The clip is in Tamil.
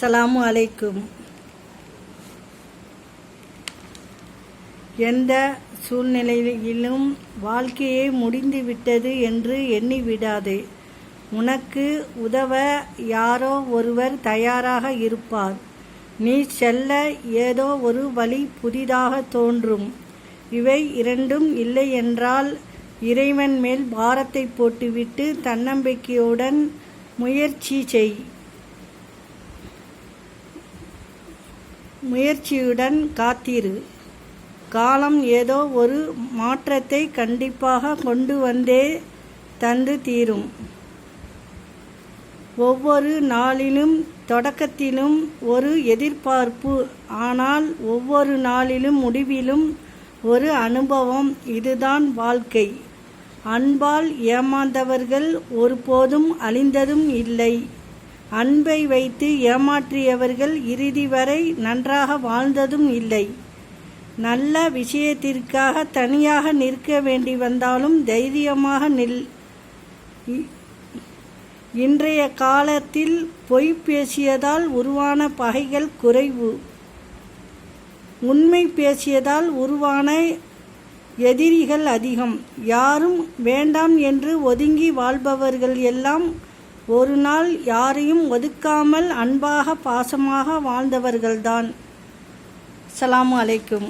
சலாமு அலைக்கும். எந்த சூழ்நிலையிலும் வாழ்க்கையே முடிந்துவிட்டது என்று எண்ணி விடாதே உனக்கு உதவ யாரோ ஒருவர் தயாராக இருப்பார். நீ செல்ல ஏதோ ஒரு வழி புதிதாக தோன்றும். இவை இரண்டும் இல்லை என்றால் இறைவன் மேல் பாரத்தை போட்டுவிட்டு தன்னம்பிக்கையுடன் முயற்சி செய். முயற்சியுடன் காத்திரு. காலம் ஏதோ ஒரு மாற்றத்தை கண்டிப்பாக கொண்டு வந்தே தந்து தீரும். ஒவ்வொரு நாளிலும் தொடக்கத்திலும் ஒரு எதிர்பார்ப்பு. ஆனால் ஒவ்வொரு நாளிலும் முடிவிலும் ஒரு அனுபவம். இதுதான் வாழ்க்கை. அன்பால் ஏமாந்தவர்கள் ஒருபோதும் அழிந்ததும் இல்லை. அன்பை வைத்து ஏமாற்றியவர்கள் இறுதி வரை நன்றாக வாழ்ந்ததும் இல்லை. நல்ல விஷயத்திற்காக தனியாக நிற்க வேண்டி வந்தாலும் தைரியமாக நில் இ- இன்றைய காலத்தில் பொய் பேசியதால் உருவான பகைகள் குறைவு. உண்மை பேசியதால் உருவான எதிரிகள் அதிகம். யாரும் வேண்டாம் என்று ஒதுங்கி வாழ்பவர்கள் எல்லாம் ஒரு நாள் யாரையும் ஒதுக்காமல் அன்பாக பாசமாக வாழ்ந்தவர்கள்தான். அஸ்ஸலாமு அலைக்கும்.